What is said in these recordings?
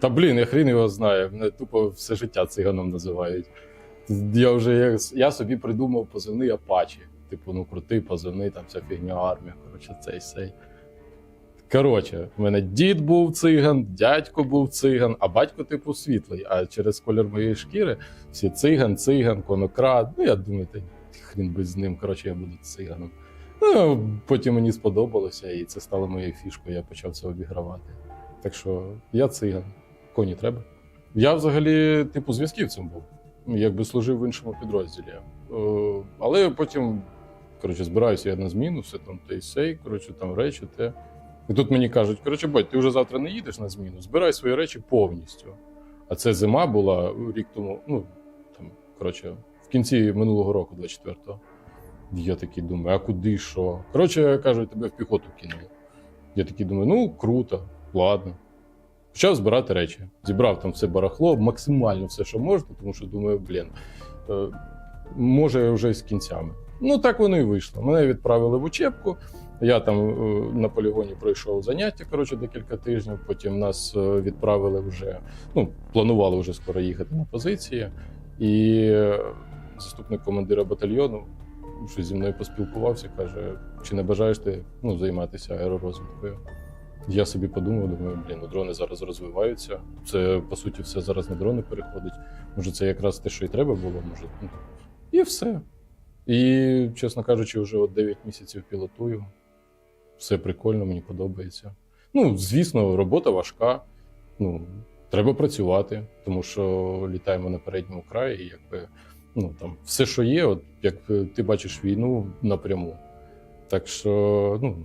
Та блін, я хрін його знаю. Мене тупо все життя циганом називають. Я вже як- я собі придумав позивний Апачі. Типу, ну крутий позивний, там вся фігня армія. Коротше, цей сей. Коротше, в мене дід був циган, дядько був циган, а батько, типу, світлий. А через колір моєї шкіри всі циган, циган, конокрад. Ну, я думаю, та хрін би з ним. Коротше, я буду циганом. Ну, потім мені сподобалося, і це стало моєю фішкою, я почав це обігравати. Так що я циган, коні треба. Я взагалі, типу, зв'язківцем був. Якби служив в іншому підрозділі. Е, але потім, коротше, збираюся я на зміну, все там те сей, коротше, там речі, те. І тут мені кажуть: коротше, бать, ти вже завтра не їдеш на зміну, збирай свої речі повністю. А це зима була рік тому, ну там, коротше, в кінці минулого року, 24-го. Я такий думаю, а куди що? Коротше, кажуть, тебе в піхоту кинули. Я такий думаю, ну круто, ладно. Почав збирати речі. Зібрав там все барахло, максимально все, що можна, тому що думаю, блін, е, може вже з кінцями. Ну так воно і вийшло. Мене відправили в учебку. Я там е, на полігоні пройшов заняття коротше, декілька тижнів. Потім нас е, відправили вже, ну, планували вже скоро їхати на позиції. І заступник командира батальйону що зі мною поспілкувався, каже: чи не бажаєш ти ну, займатися аеророзвідкою? Я собі подумав, думаю, блін, ну дрони зараз розвиваються. Це по суті все зараз на дрони переходить. Може, це якраз те, що і треба було, може. Ну, і все. І, чесно кажучи, вже от 9 місяців пілотую. Все прикольно, мені подобається. Ну, звісно, робота важка. Ну, треба працювати, тому що літаємо на передньому краї, і якби ну там все, що є, от як е, ти бачиш війну напряму. Так що, ну,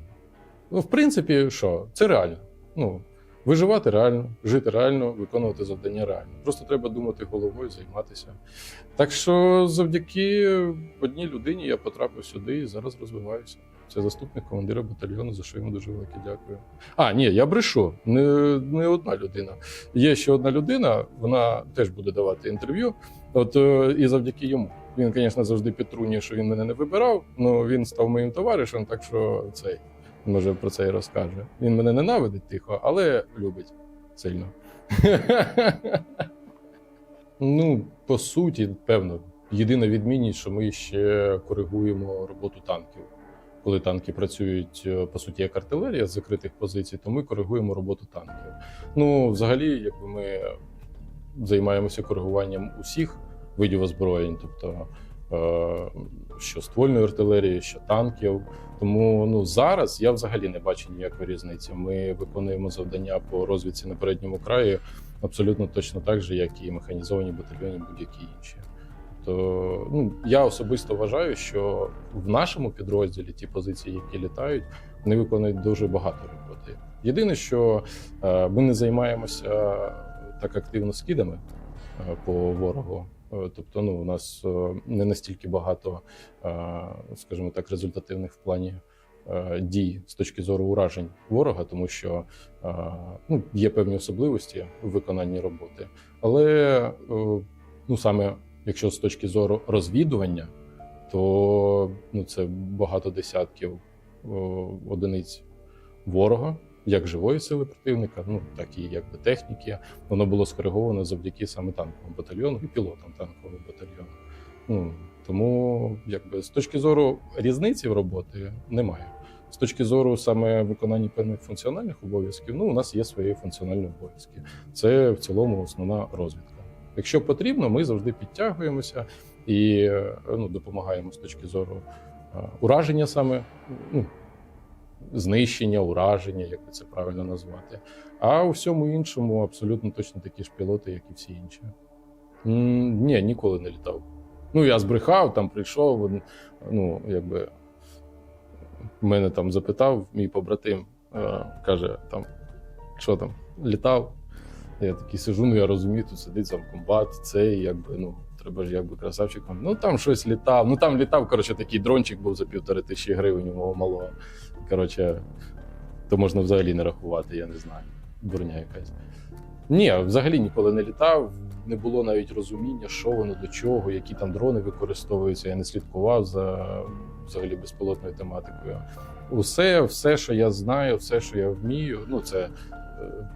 ну, в принципі, що, це реально. Ну, виживати реально, жити реально, виконувати завдання реально. Просто треба думати головою, займатися. Так що завдяки одній людині я потрапив сюди і зараз розвиваюся. Це заступник командира батальйону, за що йому дуже велике дякую. А, ні, я брешу. Не, не одна людина. Є ще одна людина, вона теж буде давати інтерв'ю. От е, і завдяки йому. Він, звісно, завжди підтрунює, що він мене не вибирав. але він став моїм товаришем, так що цей може про це і розкаже. Він мене ненавидить тихо, але любить сильно. ну, по суті, певно, єдина відмінність, що ми ще коригуємо роботу танків. Коли танки працюють е, по суті як артилерія з закритих позицій, то ми коригуємо роботу танків. Ну, взагалі, якби ми займаємося коригуванням усіх видів озброєнь, тобто що ствольної артилерії, що танків. Тому ну зараз я взагалі не бачу ніякої різниці. Ми виконуємо завдання по розвідці на передньому краї абсолютно точно так же, як і механізовані батальйони, будь-які інші. Тобто, ну я особисто вважаю, що в нашому підрозділі ті позиції, які літають, вони виконують дуже багато роботи. Єдине, що е, ми не займаємося так активно скидами е, по ворогу. Е, Тобто, ну, у нас е, не настільки багато, е, скажімо так, результативних в плані дій з точки зору уражень ворога, тому що ну, є певні особливості в виконанні роботи. Але ну, саме якщо з точки зору розвідування, то ну, це багато десятків одиниць ворога, як живої сили противника, ну так і якби техніки. Воно було скориговано завдяки саме танковому батальйону і пілотам танкового батальйону. Ну тому, якби з точки зору різниці в роботи немає. З точки зору саме виконання певних функціональних обов'язків, ну у нас є свої функціональні обов'язки. Це в цілому основна розвідка. Якщо потрібно, ми завжди підтягуємося і е, ну, допомагаємо з точки зору е, ураження саме. Ну, знищення, ураження, як це правильно назвати. А у всьому іншому абсолютно точно такі ж пілоти, як і всі інші. М, Ні, ніколи не літав. Ну, я збрехав, там прийшов. Ну, якби мене там запитав мій побратим, е, каже, там, що там, літав. Я такий сижу, ну я розумію, тут сидить сам комбат, цей, якби, ну, треба ж якби красавчиком. Ну там щось літав. Ну там літав, коротше, такий дрончик був за півтори тисячі гривень у мого малого. Коротше, то можна взагалі не рахувати, я не знаю. Дурня якась. Ні, взагалі ніколи не літав, не було навіть розуміння, що воно до чого, які там дрони використовуються. Я не слідкував за взагалі безпілотною тематикою. Усе, все, що я знаю, все, що я вмію, ну це е,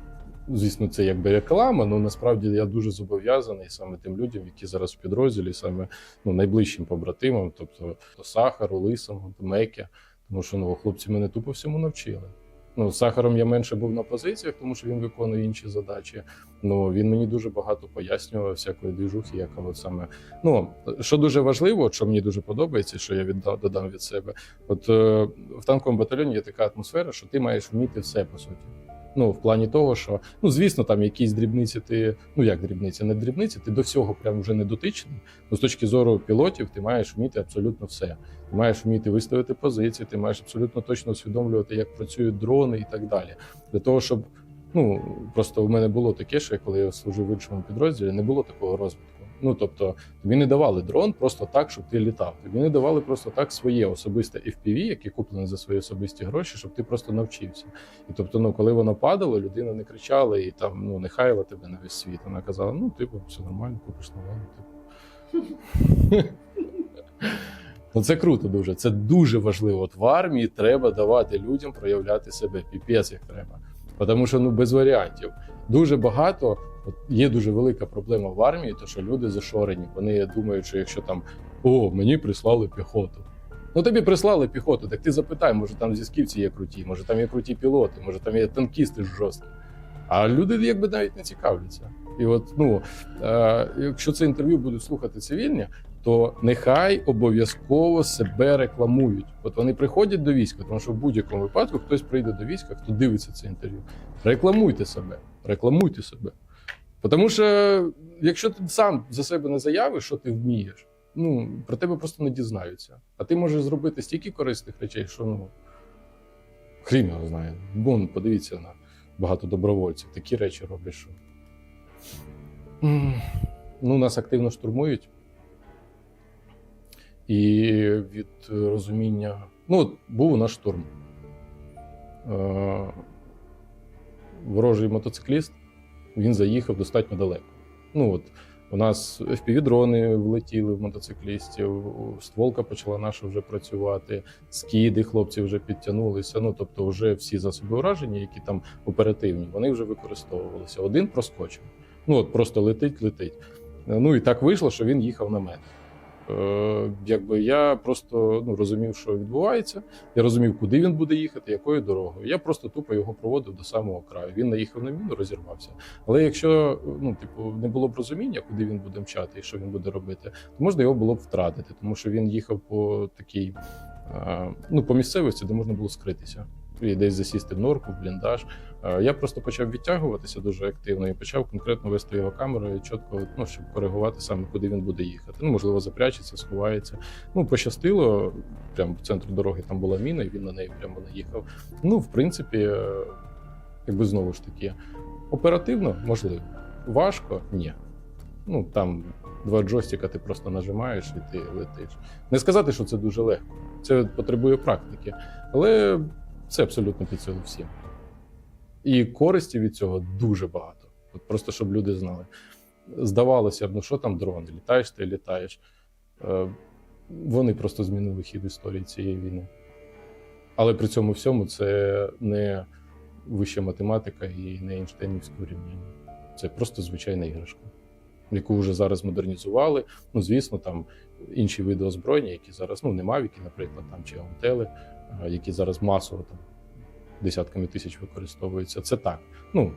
Звісно, це якби реклама, але насправді я дуже зобов'язаний саме тим людям, які зараз в підрозділі, саме ну, найближчим побратимам, тобто Сахару, Лисому, Мекі, тому що ну, хлопці мене тупо всьому навчили. Ну, з Сахаром я менше був на позиціях, тому що він виконує інші задачі. Ну він мені дуже багато пояснював всякої двіжухи, яка от саме. Ну що дуже важливо, що мені дуже подобається, що я віддав додам від себе. От е, в танковому батальйоні є така атмосфера, що ти маєш вміти все по суті. Ну, в плані того, що ну звісно, там якісь дрібниці, ти ну як дрібниці, не дрібниці, ти до всього прям вже не дотичний. Ну, з точки зору пілотів, ти маєш вміти абсолютно все. Ти маєш вміти виставити позиції, ти маєш абсолютно точно усвідомлювати, як працюють дрони і так далі. Для того, щоб ну просто у мене було таке, що коли я служив в іншому підрозділі, не було такого розвитку. Ну тобто, тобі не давали дрон просто так, щоб ти літав. Тобі не давали просто так своє особисте FPV, яке куплене за свої особисті гроші, щоб ти просто навчився. І тобто, ну коли воно падало, людина не кричала і там ну не хаяла тебе на весь світ. Вона казала: ну, типу, все нормально, купиш нове. Типу. Ну, це круто дуже. Це дуже важливо. От в армії треба давати людям проявляти себе. Піпець як треба. Тому що ну без варіантів. Дуже багато. Є дуже велика проблема в армії, то що люди зашорені. Вони думають, що якщо там о, мені прислали піхоту. Ну тобі прислали піхоту, так ти запитай, може там зісківці є круті, може там є круті пілоти, може там є танкісти жорсткі. А люди якби навіть не цікавляться. І от, ну е, якщо це інтерв'ю будуть слухати цивільні, то нехай обов'язково себе рекламують. От вони приходять до війська, тому що в будь-якому випадку хтось прийде до війська, хто дивиться це інтерв'ю. Рекламуйте себе, рекламуйте себе. Тому що якщо ти сам за себе не заявиш, що ти вмієш, ну про тебе просто не дізнаються. А ти можеш зробити стільки корисних речей, що ну хрін його знає. Бон, подивіться на багато добровольців. Такі речі роблять, що. Ну, нас активно штурмують. І від розуміння. Ну, був у нас штурм. Е, ворожий мотоцикліст, він заїхав достатньо далеко. Ну, от, у нас FPV-дрони влетіли в мотоциклістів, стволка почала наша вже працювати, скіди хлопці вже підтягнулися. Ну, тобто, вже всі засоби ураження, які там оперативні, вони вже використовувалися. Один проскочив. Ну, от просто летить, летить. Ну і так вийшло, що він їхав на мене. Е, якби я просто ну, розумів, що відбувається. Я розумів, куди він буде їхати, якою дорогою. Я просто тупо його проводив до самого краю. Він наїхав на міну, розірвався. Але якщо ну, типу, не було б розуміння, куди він буде мчати і що він буде робити, то можна його було б втратити, тому що він їхав по такій е, ну, по місцевості, де можна було скритися. І десь засісти в норку, в бліндаж. Е, Я просто почав відтягуватися дуже активно і почав конкретно вести його камерою чітко, ну, щоб коригувати саме, куди він буде їхати. Ну, можливо, запрячеться, сховається. Ну, пощастило, прямо в центру дороги там була міна, і він на неї прямо наїхав. Ну, в принципі, е, якби знову ж таки, оперативно можливо. Важко ні. Ну, там два джойстика ти просто нажимаєш і ти летиш. Не сказати, що це дуже легко. Це потребує практики, але це абсолютно під силу всім. І користі від цього дуже багато. От просто щоб люди знали. Здавалося б, ну що там дрони? Літаєш ти літаєш. Е, Вони просто змінили хід історії цієї війни. Але при цьому всьому це не вища математика і не Ейнштейнівське урівняння. Це просто звичайна іграшка, яку вже зараз модернізували. Ну, звісно, там інші види озброєння, які зараз, ну, не мавіки, наприклад, там чи аунтели, е, які зараз масово там десятками тисяч використовуються. Це так. Ну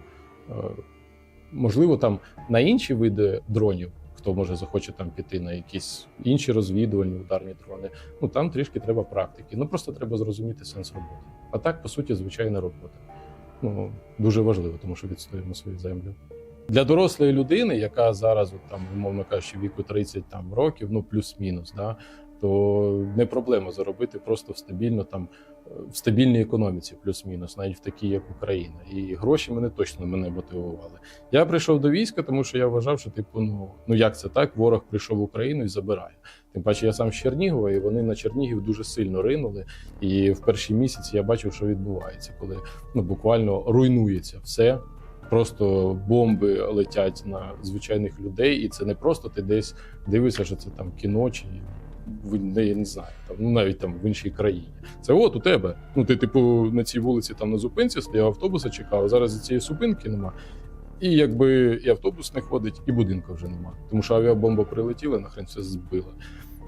е, можливо, там на інші види дронів, хто може захоче там піти на якісь інші розвідувальні ударні дрони. Ну там трішки треба практики. Ну просто треба зрозуміти сенс роботи. А так, по суті, звичайна робота. Ну дуже важливо, тому що відстоюємо свою землю. Для дорослої людини, яка зараз, от, там, умовно кажучи, віку 30 там, років, ну плюс-мінус, да, то не проблема заробити просто в стабільно там в стабільній економіці, плюс-мінус, навіть в такій, як Україна. І гроші мене точно мене мотивували. Я прийшов до війська, тому що я вважав, що типу, ну ну як це так? Ворог прийшов в Україну і забирає. Тим паче, я сам з Чернігова, і вони на Чернігів дуже сильно ринули. І в перші місяці я бачив, що відбувається, коли ну буквально руйнується все. Просто бомби летять на звичайних людей, і це не просто ти десь дивишся, що це там кіно чи в я не знаю, там ну навіть там в іншій країні. Це от у тебе. Ну ти, типу, на цій вулиці там на зупинці стояв автобуса, чекав. а Зараз цієї зупинки нема. І якби і автобус не ходить, і будинку вже нема. Тому що авіабомба прилетіла, нахрен все збила.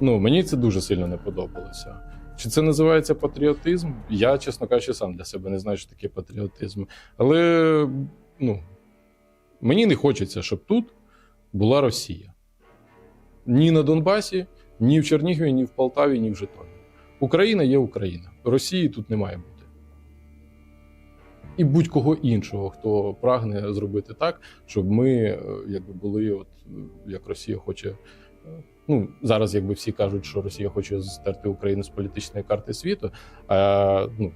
Ну, мені це дуже сильно не подобалося. Чи це називається патріотизм? Я, чесно кажучи, сам для себе не знаю, що таке патріотизм. Але ну, мені не хочеться, щоб тут була Росія. Ні на Донбасі, ні в Чернігові, ні в Полтаві, ні в Житомирі. Україна є Україна. Росії тут не має бути. І будь-кого іншого, хто прагне зробити так, щоб ми е, якби були, от е, як Росія хоче. е, Ну, зараз, якби всі кажуть, що Росія хоче стерти Україну з політичної карти світу. А, ну,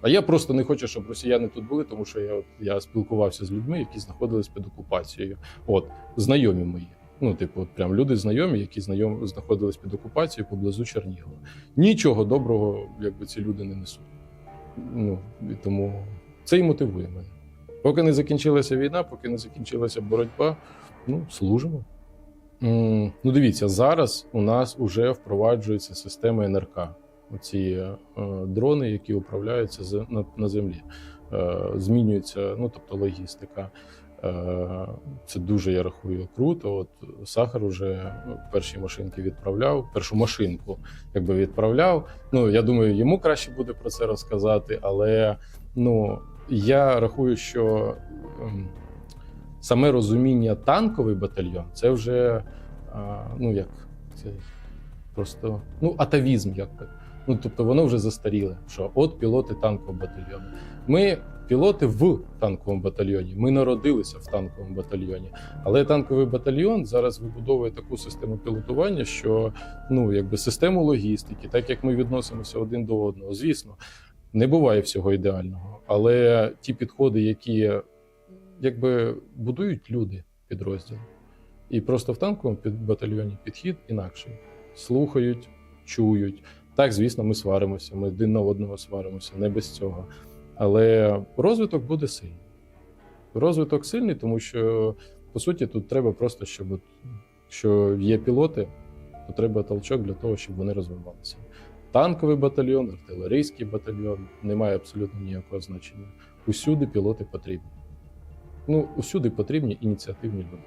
а я просто не хочу, щоб росіяни тут були, тому що я, от, я спілкувався з людьми, які знаходились під окупацією. От, знайомі мої. Ну, типу, прям люди знайомі, які знайомі знаходились під окупацією поблизу Чернігова. Нічого доброго, якби ці люди не несуть. Ну, і тому це і мотивує мене. Поки не закінчилася війна, поки не закінчилася боротьба, ну, служимо. Ну, дивіться, зараз у нас вже впроваджується система НРК. Оці е, дрони, які управляються на, на землі. Е, змінюється, ну тобто логістика. Е, це дуже, я рахую, круто. От Сахар ну, перші машинки відправляв, першу машинку якби відправляв. Ну, я думаю, йому краще буде про це розказати, але ну, я рахую, що ем, саме розуміння танковий батальйон це вже ну як це просто ну атавізм, якби. Ну тобто воно вже застаріле. Що от пілоти танкового батальйону. Ми пілоти в танковому батальйоні. Ми народилися в танковому батальйоні. Але танковий батальйон зараз вибудовує таку систему пілотування, що ну якби систему логістики, так як ми відносимося один до одного. Звісно, не буває всього ідеального, але ті підходи, які якби будують люди підрозділ. І просто в танковому батальйоні підхід інакший. Слухають, чують. Так, звісно, ми сваримося, ми один на одного сваримося, не без цього. Але розвиток буде сильний. Розвиток сильний, тому що, по суті, тут треба просто, щоб якщо є пілоти, то треба толчок для того, щоб вони розвивалися. Танковий батальйон, артилерійський батальйон не має абсолютно ніякого значення. Усюди пілоти потрібні. Ну, усюди потрібні ініціативні люди.